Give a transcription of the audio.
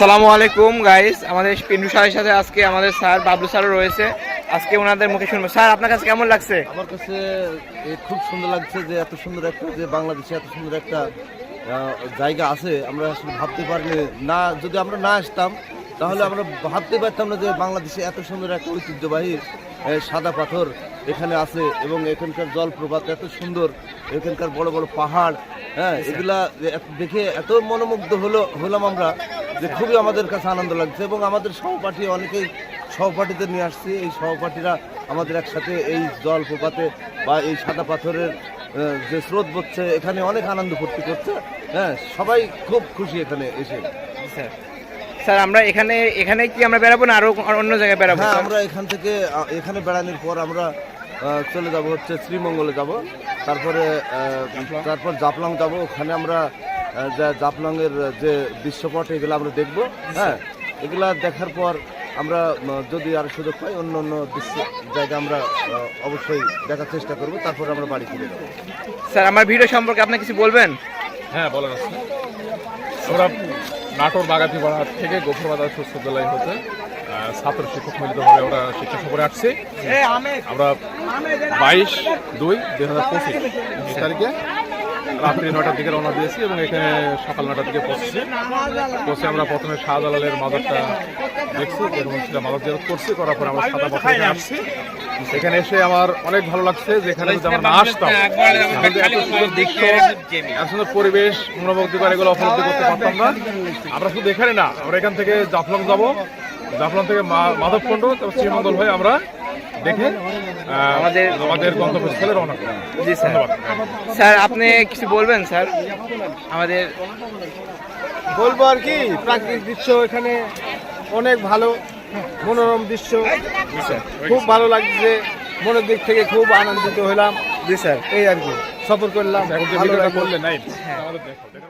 সালামু আলাইকুম গাইস আমাদের পিন্টু স্যারের সাথে আজকে আমাদের স্যার বাবলু স্যারও রয়েছে। আজকে ওনাদের মুখে শুনব। স্যার আপনার কাছে কেমন লাগছে? আমার কাছে খুব সুন্দর লাগছে যে এত সুন্দর একটা যে বাংলাদেশে এত সুন্দর একটা জায়গা আছে। আমরা আসলে ভাবতে পারিনি না যদি আমরা না আসতাম তাহলে আমরা ভাবতে পারতাম না যে বাংলাদেশে এত সুন্দর একটা ঐতিহ্যবাহী সাদা পাথর এখানে আছে এবং এখানকার জলপ্রপাত এত সুন্দর এখানকার বড় বড় পাহাড় হ্যাঁ এগুলা এত- দেখে এত মনোমুগ্ধ হলো হলাম আমরা। যে খুবই আমাদের কাছে আনন্দ লাগছে এবং আমাদের সহপাঠী অনেকেই সহপাঠীদের নিয়ে আসছি। এই সহপাঠীরা আমাদের একসাথে এই জলপ্রপাতে বা এই সাদা পাথরের যে স্রোত বচ্ছে এখানে অনেক আনন্দ ফুর্তি করছে। হ্যাঁ সবাই খুব খুশি এখানে এসে। স্যার স্যার আমরা এখানে এখানে কি আমরা বেড়াবো না আরও অন্য জায়গায় বেড়াবো? হ্যাঁ আমরা এখান থেকে এখানে বেড়ানোর পর আমরা চলে যাব হচ্ছে শ্রীমঙ্গলে যাব। তারপরে তারপর জাপলং যাব। ওখানে আমরা যা জাপলংয়ের যে দৃশ্যপট এগুলো আমরা দেখব হ্যাঁ? এগুলা দেখার পর আমরা যদি আর সুযোগ পাই অন্য অন্য দৃশ্য জায়গা আমরা অবশ্যই দেখার চেষ্টা করব তারপর আমরা বাড়ি ফিরে যাব। স্যার আমার ভিডিও সম্পর্কে আপনি কিছু বলবেন? হ্যাঁ বলেন আমরা নাটোর বাগাতিপাড়া থেকে গফরবাজার সুস্থ বিদ্যালয় হতে ছাত্র শিক্ষক মিলিতভাবে আমরা শিক্ষা সফরে আসছি। আমরা বাইশ দুই দুই হাজার পঁচিশ তারিখে রাত্রি নটার দিকে রওনা দিয়েছি এবং এখানে সকাল নটার দিকে পৌঁছেছি। পৌঁছে আমরা প্রথমে শাহজালালের মাজারটা দেখছি, এবং সেটা মাজার জেরত করছি, করার পরে আমরা সাদা এখানে আসছি। এখানে এসে আমার অনেক ভালো লাগছে, যেখানে যদি আমরা না আসতাম সুন্দর পরিবেশ, মনোমুগ্ধকর এগুলো উপলব্ধি করতে পারতাম না। আমরা শুধু এখানে না, আমরা এখান থেকে জাফলং যাব। জাফলং থেকে মা- মাধবকুণ্ড তারপর শ্রীমঙ্গল হয়ে আমরা দেখে আমাদের আমাদের গন্তব্যস্থলে রওনা জি স্যার। ধন্যবাদ। স্যার আপনি কিছু বলবেন স্যার? আমাদের বলব আর কি প্রাকৃতিক দৃশ্য এখানে অনেক ভালো মনোরম দৃশ্য। খুব ভালো লাগছে মনের দিক থেকে খুব আনন্দিত হলাম। জি স্যার। এই আর কি সফর করলাম এখন যে ভিডিওটা করলে নাই আমাদের দেখো দেখো